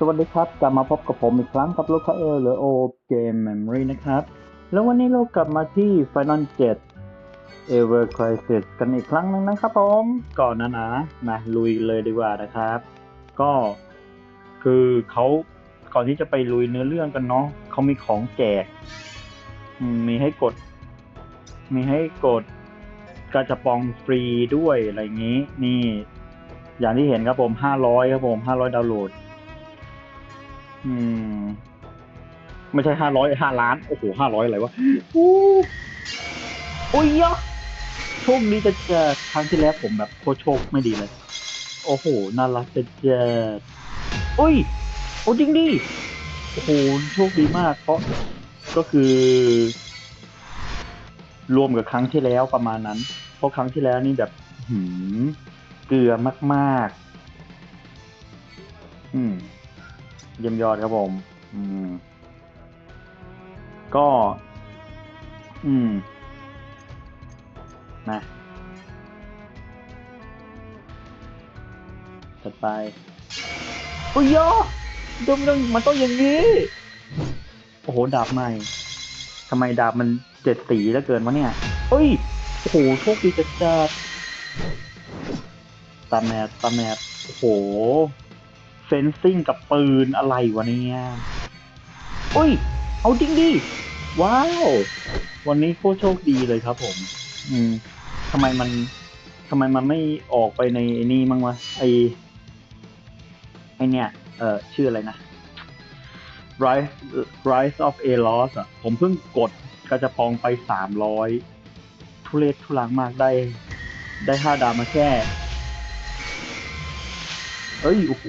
สวัสดีครับ กลับมาพบกับผมอีกครั้งกับลูกค้าเอลหรือโอเกม Memory นะครับ แล้ววันนี้เรากลับมาที่ Final 7 Ever Crisis กันอีกครั้งหนึงนะครับผมก่อนนะนะมาลุยเลยดีกว่านะครับ ก็คือเขาก่อนที่จะไปลุยเนื้อเรื่องกันเนาะเขามีของแจก มีให้กด มีให้กดกาจะปองฟรีด้วยอะไรอย่างนี้ นี่ อย่างที่เห็นครับผมห้าร้อยครับผมห้าร้อยดาวน์โหลด อืม ไม่ใช่ห้าร้อยห้าล้าน โอ้โหห้าร้อยอะไรวะอู้โอ้ยยะโชคดีจะเจอครั้งที่แล้วผมแบบโคตรโชคไม่ดีเลย โอ้โหน่ารักจะเจอโอ้ย โอ้จริงดิโอ้โหโชคดีมาก เพราะก็คือ รวมกับครั้งที่แล้วประมาณนั้น เพราะครั้งที่แล้วนี่แบบหืมเกลือมาก ๆ อืม เยี่ยมยอดครับผม อืม ก็ อืม นะถัดไปโอ้ยยอดมดมมันต้องอย่างนี้ โอ้โห ดาบใหม่ทำไมดาบมันเจ็ดสีแล้วเกินวะเนี่ยเอ้ย โอ้โห โชคดีจัดจัดตาแมทตาแมทโอ้โห เฟนซิ่งกับปืนอะไรวะเนี่ยอุ้ย เอาจริงดิ ว้าว วันนี้โคตรโชคดีเลยครับผม อืมทำไมมันทำไมมันไม่ออกไปในนี่มั้งวะไอไอเนี่ย เอ่อ ชื่ออะไรนะ Rise Rise of a l o s อะ ผมเพิ่งกดกระจะปองไปสามร้อยทุเรศทุลังมากได้ ได้ห้าดาวมาแค่ เอ้ย โอ้โห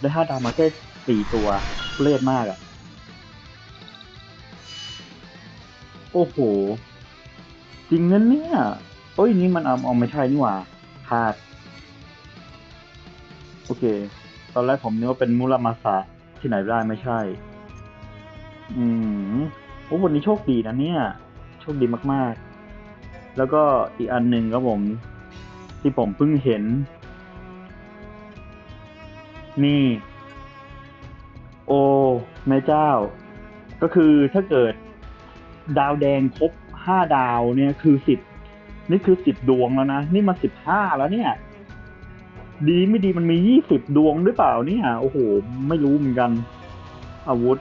ได้ห้าดาวมาแค่สี่ตัวทุเรศมากอะ่ะ โอ้โห จริงนั้นเนี่ยเอ้ย นี่มันเอาเอาไม่ใช่นี่หว่าพลาด โอเค ตอนแรกผมนึกว่าเป็นมุรามาสะที่ไหนได้ไม่ใช่ อืมโอ้วันนี้โชคดีนะเนี่ย โชคดีมาก ๆ แล้วก็อีกอันหนึ่งครับผม ที่ผมเพิ่งเห็น นี่โอ้แม่เจ้า ก็คือถ้าเกิดดาวแดงครบห้าดาวเนี่ยคือสิบนี่คือสิบดวงแล้วนะ นี่มาสิบห้าแล้วเนี่ย ดีไม่ดีมันมียี่สิบดวงหรือเปล่าเนี่ย โอ้โห ไม่รู้เหมือนกัน อาวุธ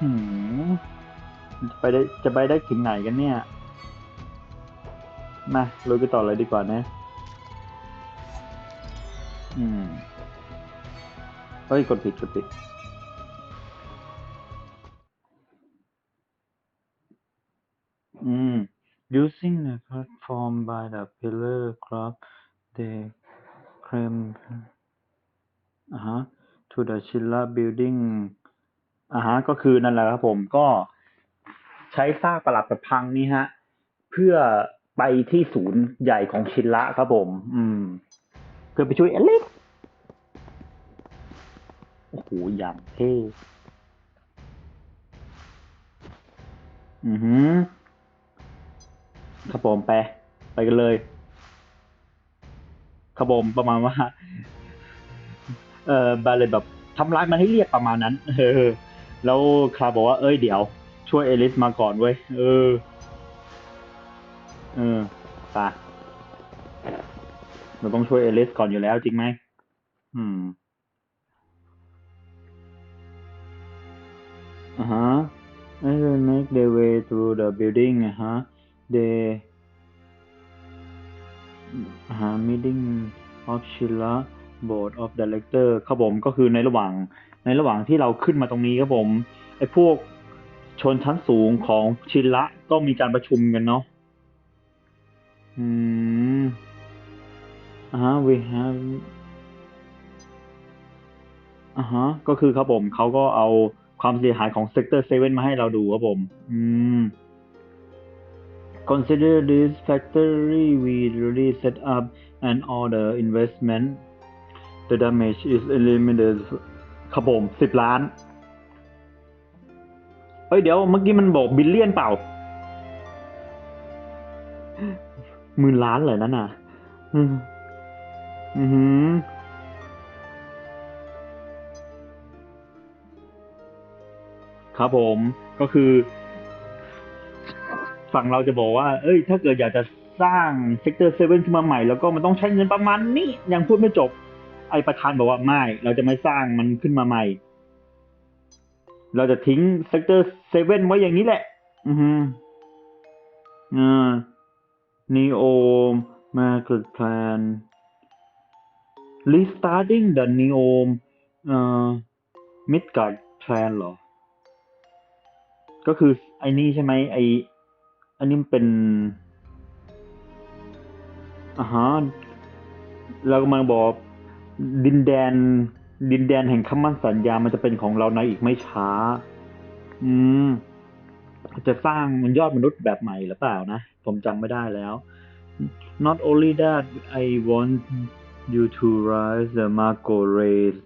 หือไปได้จะไปได้ถึงไหนกันเนี่ย มาลุยไปต่อเลยดีกว่านะ อืม เฮ้ยกดผิดกดผิดอืม using the platform by the pillar club they climb อ่าฮะ to the Chilla building อ่าฮะ ก็คือนั่นแหละครับผมก็ใช้ซากปลักแบบพังนี่ฮะ เพื่อไปที่ศูนย์ใหญ่ของชินละครับผม อืม เพื่อไปช่วยเอเล็ก โอ้โหอย่างเท่อือหือครับผมไป ไปกันเลยครับผมประมาณว่า เออบาเลยแบบทำร้ายมันให้เรียกประมาณนั้น เออ แล้วคาบอกว่า เอ้ยเดี๋ยว ช่วยเอลิสมาก่อนเว้ย เออ เออตาเราต้องช่วยเอลิสก่อนอยู่แล้วจริงไหม อืม อ่าฮะ I will make their way through the building อะฮะ they อ่าฮะ meeting of Shilla board of director ครับผมก็คือในระหว่างในระหว่างที่เราขึ้นมาตรงนี้ครับผมไอ้พวกชนชั้นสูงของชินละก็มีการประชุมกันเนาะอืมอ่าฮะ we have อ่าฮะก็คือครับผมเขาก็เอา ความเสียหายของ Sector 7 มาให้เราดูครับผม อืม Consider this factory we really set up and all the investment the damage is limited ครับผมสิบล้าน เฮ้ย เดี๋ยวเมื่อกี้มันบอกบิลเลียนเปล่าหมื่นล้านเลยนั่นน่ะ อืม อือ ครับผมก็คือฝั่งเราจะบอกว่า เอ้ย ถ้าเกิดอยากจะสร้างเซกเตอร์เซเว่นขึ้นมาใหม่ แล้วก็มันต้องใช้เงินประมาณนี้ยังพูดไม่จบ ไอประธานบอกว่าไม่ เราจะไม่สร้างมันขึ้นมาใหม่ เราจะทิ้งเซกเตอร์เซเว่นไว้อย่างนี้แหละ อือฮึอ่า Neo Market Plan Restarting the Neo เอ่อ Midgard Plan เหรอ ก็คือไอ้นี่ใช่ไหมไออันนี้มันเป็นอ่าฮะเรากำลังบอกดินแดน ดินแดนแห่งคำมั่นสัญญา มันจะเป็นของเราในอีกไม่ช้า อืม จะสร้างมันยอดมนุษย์แบบใหม่หรือเปล่านะ ผมจำไม่ได้แล้ว Not only that I want you to rise the Marco race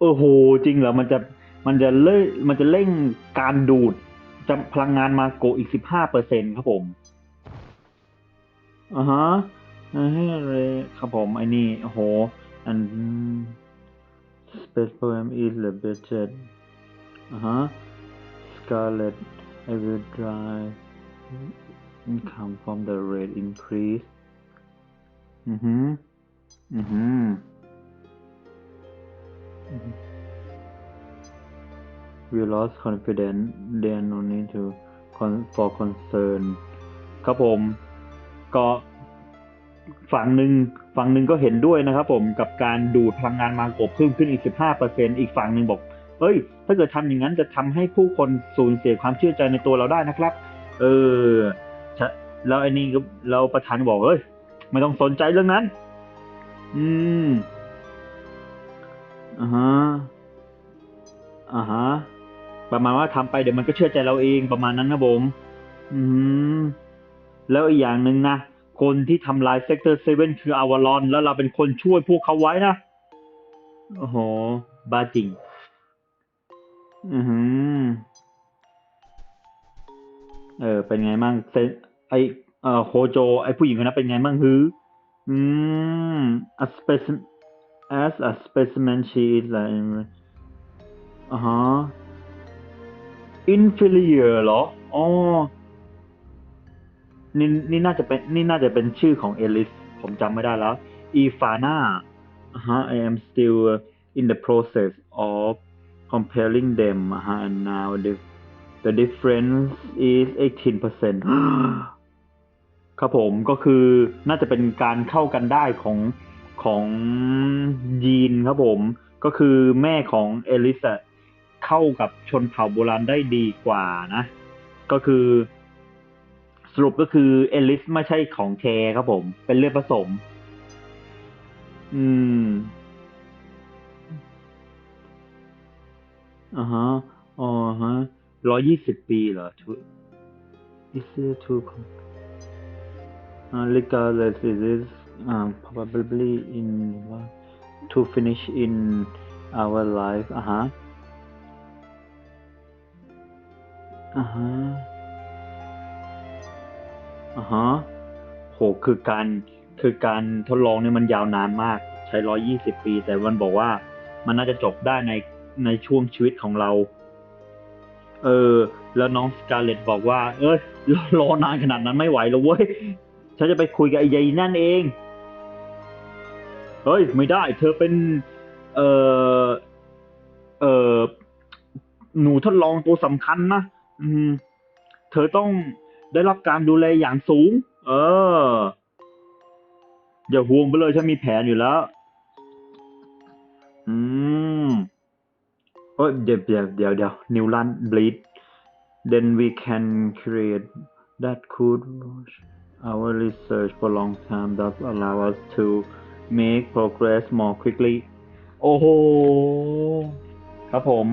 โอ้โห จริงเหรอ มันจะ มันจะเล่มันจะเร่งการดูด จะพลังงานมาโกอีกสิบห้าเปอร์เซ็นครับผมอ่าฮะอ่าฮะเลยครับผมไอ้นี่โอ้โหอัน Space Program is the budget อ่าฮะ Scarlet I will drive income from the rate increase อือฮึอือฮึอือฮึ we lost confidence there no need to con- for concern ครับผมก็ฝั่งหนึ่งฝั่งหนึ่งก็เห็นด้วยนะครับผมกับการดูดพลังงานมากบเพิ่มขึ้นอีก 15%อีกฝั่งหนึ่งบอก เอ้ย ถ้าเกิดทำอย่างนั้นจะทำให้ผู้คนสูญเสียความเชื่อใจในตัวเราได้นะครับ เออแล้วไอ้นี่ก็เราประธานบอกเอ้ย ไม่ต้องสนใจเรื่องนั้น อืมอ่าฮะอ่าฮะ ประมาณว่าทำไปเดี๋ยวมันก็เชื่อใจเราเองประมาณนั้นนะผม อืมแล้วอีกอย่างหนึ่งนะ คนที่ทำลายเซกเตอร์เซเว่นคืออวารอนแล้วเราเป็นคนช่วยพวกเขาไว้นะ โอ้โห บ้าจริง อือหือเออ เป็นไงมั่งเซไอเออโคโจ ไอผู้หญิงคนนั้นเป็นไงมั่งฮือ อืม a specimen as a specimen she is like อ่าฮะ inferior เหรอ อ๋อ นี่นี่น่าจะเป็นนี่น่าจะเป็นชื่อของเอลิส ผมจำไม่ได้แล้ว อีฟาน่าฮะ I am still in the process of comparing them ฮะ and now the the difference is 18%ครับผมก็คือน่าจะเป็นการเข้ากันได้ของของยีนครับผม ก็คือแม่ของเอลิสอะ เข้ากับชนเผ่าโบราณได้ดีกว่านะ ก็คือสรุปก็คือเอลิสไม่ใช่ของแท้ครับผม เป็นเลือดผสม อืมอ่าฮะอ๋อฮะร้อยยี่สิบปีเหรอ to is it to uh, regardless it is um, probably in to finish in our life อ่าฮะ อ่าฮะอ่าฮะ โห คือการ คือการทดลองเนี่ยมันยาวนานมาก ใช้ร้อยยี่สิบปี แต่มันบอกว่า มันน่าจะจบได้ใน ในช่วงชีวิตของเรา เออ แล้วน้องสกาเลตบอกว่า เอ้ยรอรอนานขนาดนั้นไม่ไหวแล้วเว้ย ฉันจะไปคุยกับไอ้ยายนั่นเอง เฮ้ย ไม่ได้ เธอเป็น เออเออหนูทดลองตัวสำคัญนะ อืม เธอต้องได้รับการดูแลอย่างสูง เออ อย่าห่วงไปเลยฉันมีแผนอยู่แล้ว อืมเอ้ยเดี๋ยวเดี๋ยวเดี๋ยวเดี๋ยวนิวลันบลีด then we can create that could watch our research for long time that allow us to make progress more quickly โอ้โห ครับผม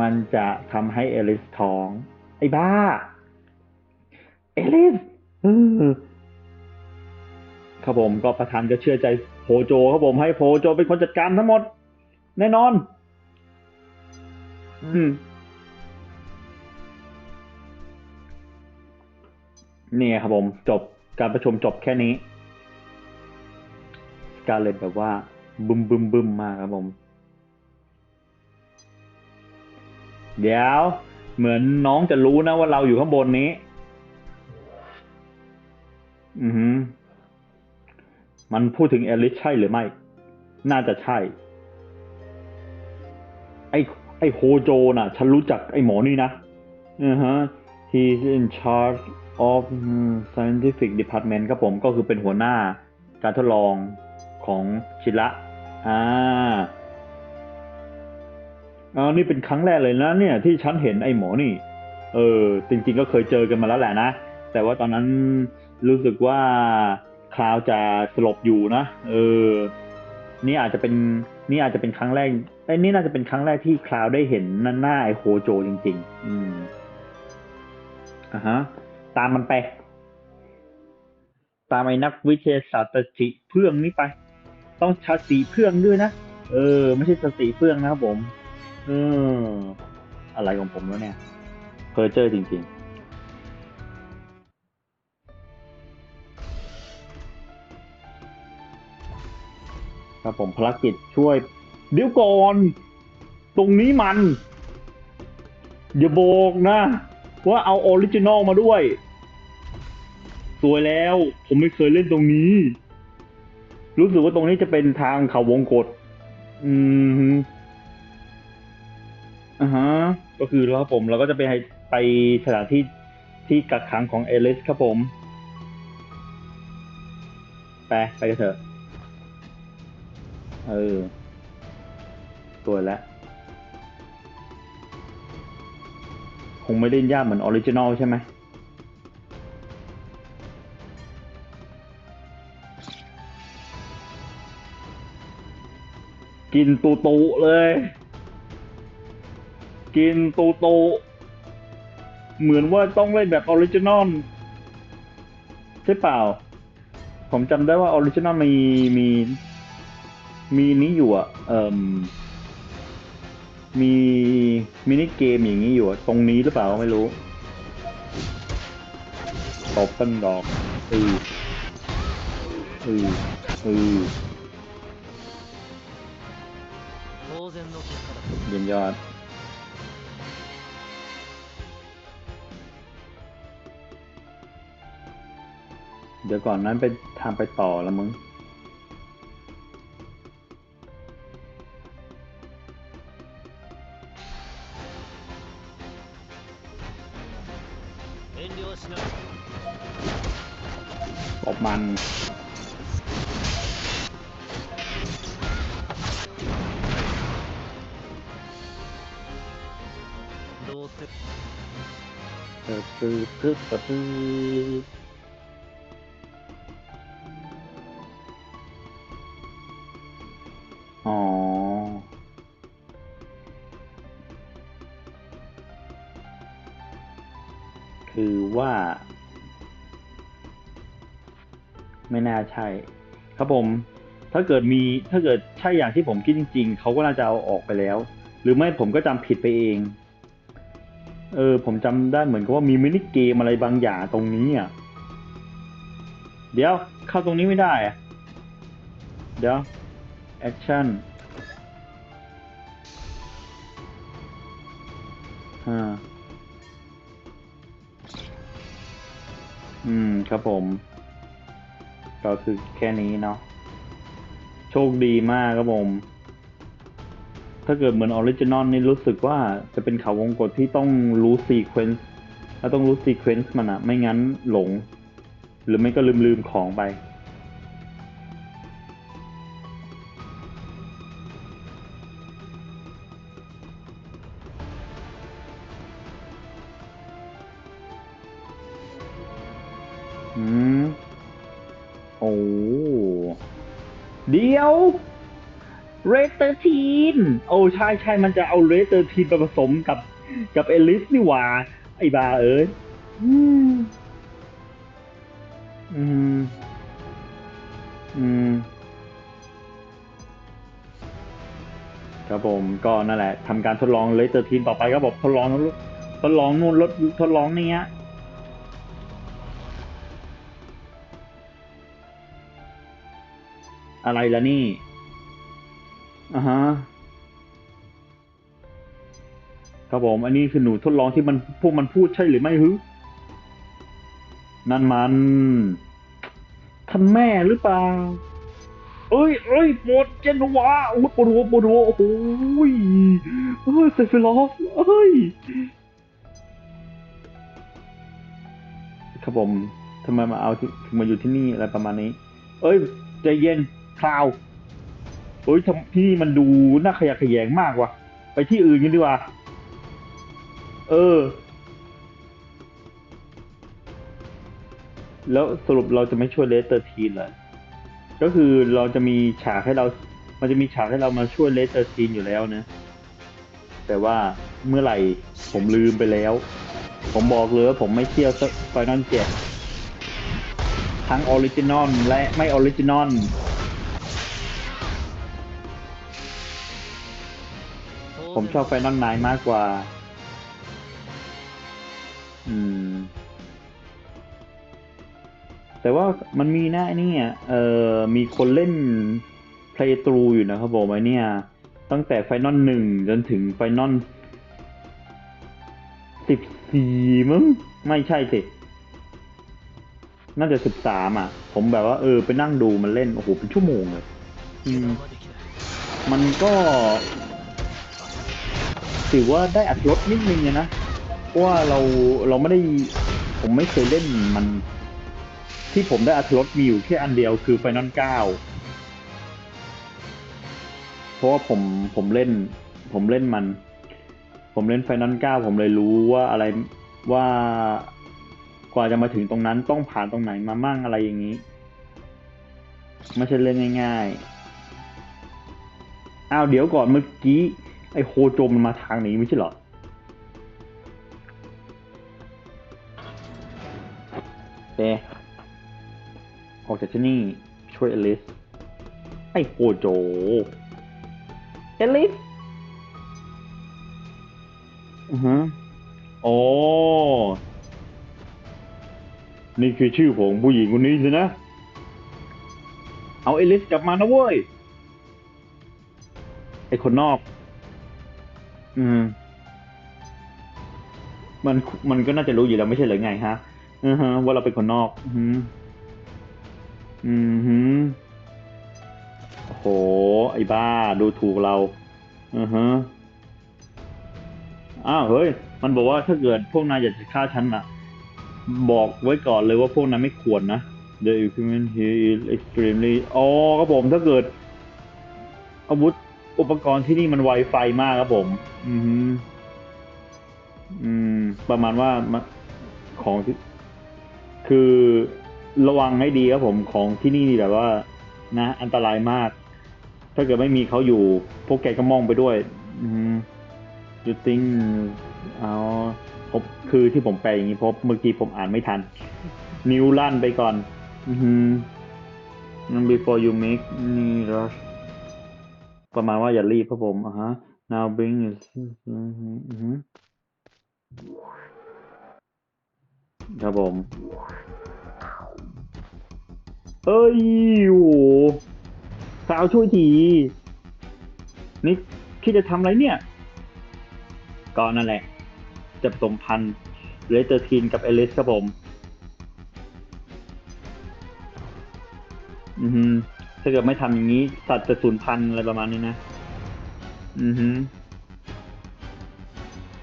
มันจะทำให้เอลิสท้อง ไอ้บ้า เอลิสครับผมก็ประธานก็เชื่อใจโพโจครับผมให้โพโจเป็นคนจัดการทั้งหมด แน่นอน อืมนี่ครับผมจบการประชุมจบแค่นี้ สกาเลตแบบว่าบึมบึมบึมมากครับผม เดี๋ยว เหมือนน้องจะรู้นะว่าเราอยู่ข้างบนนี้ อือหือ มันพูดถึงเอลิสใช่หรือไม่ น่าจะใช่ ไอ้ไอ้โฮโจน่ะ ฉันรู้จักไอ้หมอนี่นะอือฮะ he's in charge of scientific department ครับผมก็คือเป็นหัวหน้าการทดลองของชิระ อ่า อ๋อนี่เป็นครั้งแรกเลยนะเนี่ยที่ฉันเห็นไอ้หมอนี่ เออ จริง ๆ ก็เคยเจอกันมาแล้วแหละนะ แต่ว่าตอนนั้นรู้สึกว่าคลาวจะสลบอยู่นะ เออ นี่อาจจะเป็น นี่อาจจะเป็นครั้งแรกไอ้นี่น่าจะเป็นครั้งแรกที่คลาวได้เห็นหน้าไอ้โฮโจจริง ๆ อืมอะฮะ ตามมันไป ตามไอ้นักวิทยาศาสตร์สติเพื่องนี้ไป ต้องชาสีเพื่องด้วยนะ เออ ไม่ใช่สติเพื่องนะครับผม อออะไรของผมแล้วเนี่ย เพอร์เจอร์จริงๆ ครับผมภารกิจช่วย เดี๋ยวก่อน ตรงนี้มัน อย่าบอกนะ ว่าเอาออริจินอลมาด้วย สวยแล้ว ผมไม่เคยเล่นตรงนี้ รู้สึกว่าตรงนี้จะเป็นทางเขาวงกฏอืม อ่าฮะก็คือแล้วครับผมเราก็จะไปให้ไปสถานที่ที่กักขังของเอลิสครับผม ไปไปกันเถอะ เออ ตัวแล้ว คงไม่ได้ยากเหมือนออริจินอลใช่ไหม กินตูตูเลย เกมโตโต เหมือนว่าต้องเล่นแบบออริจินอลใช่เปล่า ผมจำได้ว่าออริจินอลมีมีมีนี้อยู่อะเอ่มมีมินิเกมอย่างนี้อยู่ตรงนี้หรือเปล่าไม่รู้ตบต้นดอกอืออืออือเยี่ยมยอด เดี๋ยวก่อนนั้นไปทางไปต่อละมึงตบมันดตึ๊ดตึ๊ดตึ๊ด น่าใช่ ครับผม ถ้าเกิดมีถ้าเกิดใช่อย่างที่ผมคิดจริง ๆ เขาก็น่าจะเอาออกไปแล้ว หรือไม่ผมก็จำผิดไปเอง เออ ผมจำได้เหมือนกับว่ามีมินิเกมอะไรบางอย่างตรงนี้อะ เดี๋ยวเข้าตรงนี้ไม่ได้อะเดี๋ยวแอคชั่นอ่าอืม ครับผม ก็คือแค่นี้เนาะโชคดีมากครับผม ถ้าเกิดเหมือนออริจินอลนี่รู้สึกว่าจะเป็นเขาวงกฏที่ต้องรู้ซีเควนซ์ถ้วต้องรู้ซีเควนซ์มันอะไม่งั้นหลง หรือไม่ก็ลืมลืมของไป โอ้ใช่ใช่มันจะเอาเรเตอร์ทีนไปผสมกับกับเอลิสนี่หว่า ไอ้บาเอ้ยอืม อืม อืม ครับผมก็นั่นแหละทำการทดลองเลเตอร์ทีนต่อไปครับผมทดลองทดลองนู่นรถทดลองนี่ฮะอะไรล่ะนี่อ่าฮะ ครับผม อันนี้คือหนูทดลองที่มันพวกมันพูดใช่หรือไม่ฮึนั่นมันท่านแม่หรือเปล่า เอ้ยเอ้ยปวดเจนวาโอ้ปวดหัวปวดหัวโอ้โหยเอ้ยเซฟิลอฟเอ้ยครับผมทำไมมาเอาถึงมาอยู่ที่นี่อะไรประมาณนี้ เอ้ยใจเย็นคราวเอ้ยทำที่นี่มันดูน่าขยะแขยงมากว่ะ ไปที่อื่นกันดีกว่า เออ แล้วสรุปเราจะไม่ช่วยเลสเตอร์ทีนเหรอก็คือเราจะมีฉากให้เรา มันจะมีฉากให้เรามาช่วยเลสเตอร์ทีนอยู่แล้วนะ แต่ว่าเมื่อไหร่ผมลืมไปแล้ว ผมบอกเลยว่าผมไม่เที่ยวไฟนอลเจ็ดทั้งออริจินอลและไม่ออริจินอลผมชอบไฟนอลไนมากกว่า อืม แต่ว่ามันมีนะเนี่ยเออมีคนเล่น play through อยู่นะครับผมไอ้เนี่ย ตั้งแต่ไฟนอลหนึ่งจนถึงไฟนอลสิบสี่มั้งไม่ใช่สิน่าจะสิบสามอะ ผมแบบว่าเออไปนั่งดูมันเล่น โอ้โห เป็นชั่วโมงเลยมันก็ถือว่าได้อัดรถนิดนึงนะ ราะว่าเราเราไม่ได้ผมไม่เคยเล่นมัน ที่ผมได้อัดรถมีอยู่แค่อันเดียวคือไฟนอลเก้าเพราะว่าผมผมเล่น ผมเล่นมัน ผมเล่นไฟนอลเก้าผมเลยรู้ว่าอะไรว่ากว่าจะมาถึงตรงนั้นต้องผ่านตรงไหนมามั่งอะไรอย่างนี้ ไม่ใช่เล่นง่ายๆอ้าวเดี๋ยวก่อนเมื่อกี้ ไอโคโจมมันมาทางนี้ไม่ใช่เหรอ เดออกจากที่นี่ช่วยเอลิส ไอ้โคโจเอลิสอือฮะอ๋อนี่คือชื่อของผู้หญิงคนนี้สินะ เอาเอลิสกลับมานะเว้ย ไอคนนอก อืม มัน มันก็น่าจะรู้อยู่แล้วไม่ใช่เหรือไงฮะ อือฮะว่าเราเป็นคนนอก อือฮึอือฮึโอ้โห ไอ้บ้าดูถูกเรา อือฮะอ้าวเฮ้ย มันบอกว่าถ้าเกิดพวกนายอยากจะฆ่าฉันน่ะ บอกไว้ก่อนเลยว่าพวกนั้นไม่ควรนะ The equipment here is extremely อ๋อครับผมถ้าเกิด อาวุธอุปกรณ์ที่นี่มันไวไฟมากครับผม อือฮึอืม ประมาณว่ามันของที่ คือระวังให้ดีครับผมของที่นี่แบบว่า นะ อันตรายมาก ถ้าเกิดไม่มีเขาอยู่ พวกแกก็มองไปด้วย อืม you think เอาผมคือที่ผมแปลอย่างนี้เพราะเมื่อกี้ผมอ่านไม่ทัน นิ้วลั่นไปก่อน อือฮึ before you make any rush ประมาณว่าอย่ารีบครับผมอะฮะ now bring is อือ ครับผม เอ้ยโอ้โหสาวช่วยทีนี่คิดจะทำอะไรเนี่ย ก็นั่นแหละ จะสมพันธ์เลเตอร์ทีนกับเอลิสครับผม อือฮึถ้าเกิดไม่ทำอย่างนี้ สัตว์จะสูญพันธุ์อะไรประมาณนี้นะ อือฮึ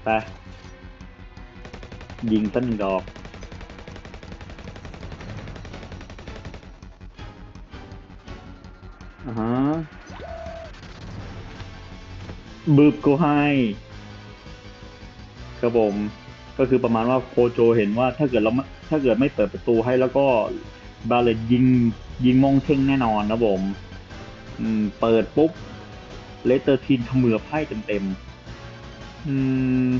ไปยิงสักหนึ่งดอก อ่าฮะบึบก็ให้ครับผมก็คือประมาณว่าโคโจเห็นว่าถ้าเกิดเราถ้าเกิดไม่เปิดประตูให้แล้วก็บาเลตยิงยิงมงเท่งแน่นอนนะผมอืม เปิดปุ๊บเลเตอร์ทีนเขมือบให้เต็มๆอืม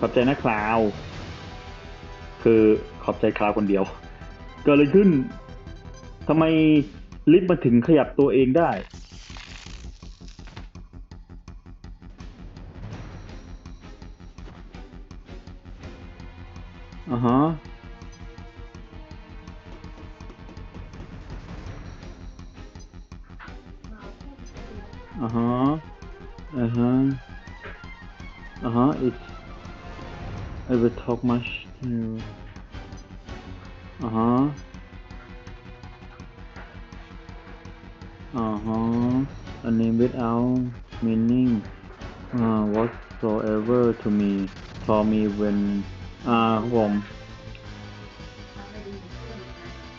ขอบใจนะคลาว คือขอบใจคลาวคนเดียว เกิดอะไรขึ้น ทำไมลิฟต์มาถึงขยับตัวเองได้ อ่าฮะ อ่าฮะ Uh huh. Uh huh. It's. I will talk much to. Uh huh. Uh huh. A name without meaning. Uh, whatsoever to me. For me when. อ่าครับผม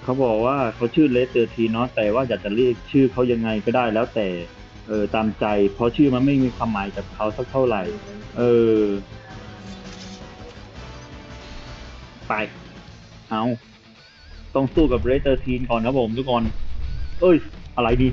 เขาบอกว่าเขาชื่อเลสเตอร์ทีเนาะแต่ว่าอยากจะเรียกชื่อเขายังไงก็ได้แล้วแต่ เออตามใจ เพราะชื่อมันไม่มีความหมายกับเขาสักเท่าไหร่ เออ ไป เอา ต้องสู้กับเรสเตอร์ทีนก่อนครับผมทุกคน เอ้ย อะไรดี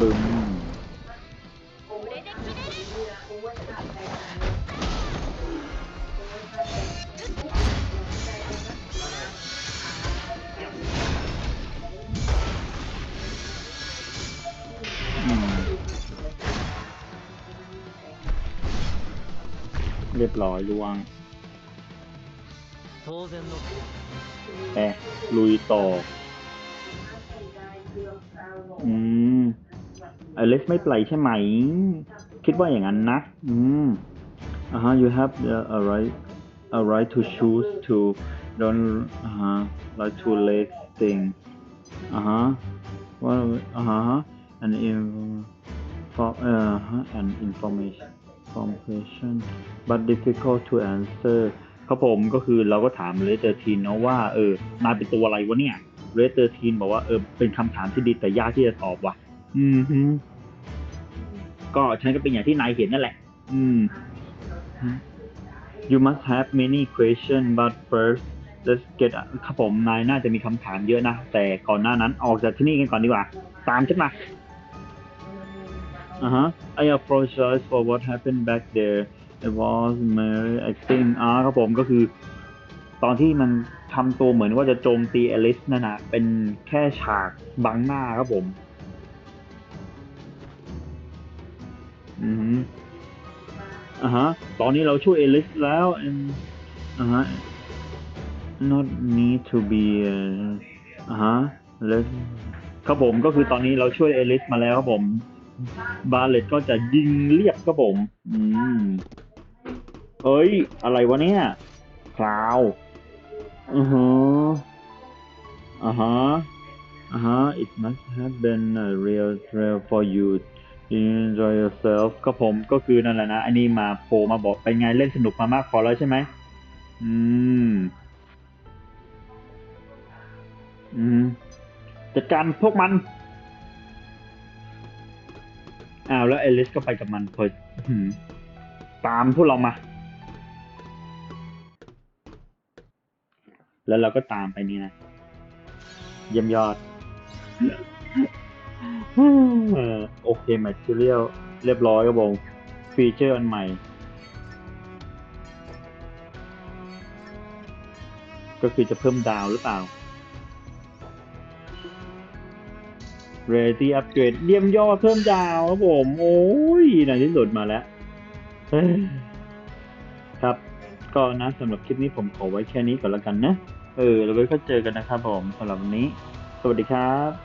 บึ้มเรียบร้อยล่วงเอ๊ะลุยต่อ อเล็กไม่ไปใช่ไหม คิดว่าอย่างนั้นนะ อืมอ่าฮะ you have the a right a right to choose to don't อ่าฮะ like to let thing อ่าฮะว่าอ่าฮะ and in for เอ่อฮะ and information information but difficult to answer ครับผมก็คือเราก็ถามเลเตอร์ทีนเนาะว่าเออนายเป็นตัวอะไรวะเนี่ยเลเตอร์ทีนบอกว่าเออเป็นคำถามที่ดีแต่ยากที่จะตอบว่ะ อืมฮึ ก็ฉันก็เป็นอย่างที่นายเห็นนั่นแหละ อืม you must have many question but first let's get ครับผมนายน่าจะมีคำถามเยอะนะ แต่ก่อนหน้านั้นออกจากที่นี่กันก่อนดีกว่า ตามฉันมาอ่าฮะ I apologize for what happened back there it was merely acting อ่าครับผมก็คือ ตอนที่มันทำตัวเหมือนว่าจะโจมตีเอลิสนั่นนะเป็นแค่ฉากบังหน้าครับผม อือฮึอ่าฮะ ตอนนี้เราช่วยเอลิสแล้ว อ่าฮะ not need to be อ่าฮะ let's ครับผมก็คือตอนนี้เราช่วยเอลิสมาแล้วครับผม บาเลตก็จะยิงเรียบครับผม อืมเอ้ย อะไรวะเนี่ยคลาวอือฮะอ่าฮะอ่าฮะ it must have been a real thrill for you enjoy yourself ก็ผมก็คือนั่นแหละนะ อันนี้มาโผล่มาบอกเป็นไงเล่นสนุกมามากพอแล้วใช่ไหม อืม อืม จัดการพวกมัน อ้าวแล้วเอลิสก็ไปกับมันพอตามพวกเรามา แล้วเราก็ตามไปนี่นะ เยี่ยมยอด โอเคแมทเทียลเรียบร้อยครับผมฟีเจอร์อันใหม่ ก็คือจะเพิ่มดาวหรือเปล่า Ready Upgrade เยี่ยมยอดเพิ่มดาวครับผม โอ้ยในที่สุดมาแล้ว ครับ ก็นะสำหรับคลิปนี้ผมขอไว้แค่นี้ก่อนแล้วกันนะ เออเราไว้ก็เจอกันนะครับผมสำหรับวันนี้ สวัสดีครับ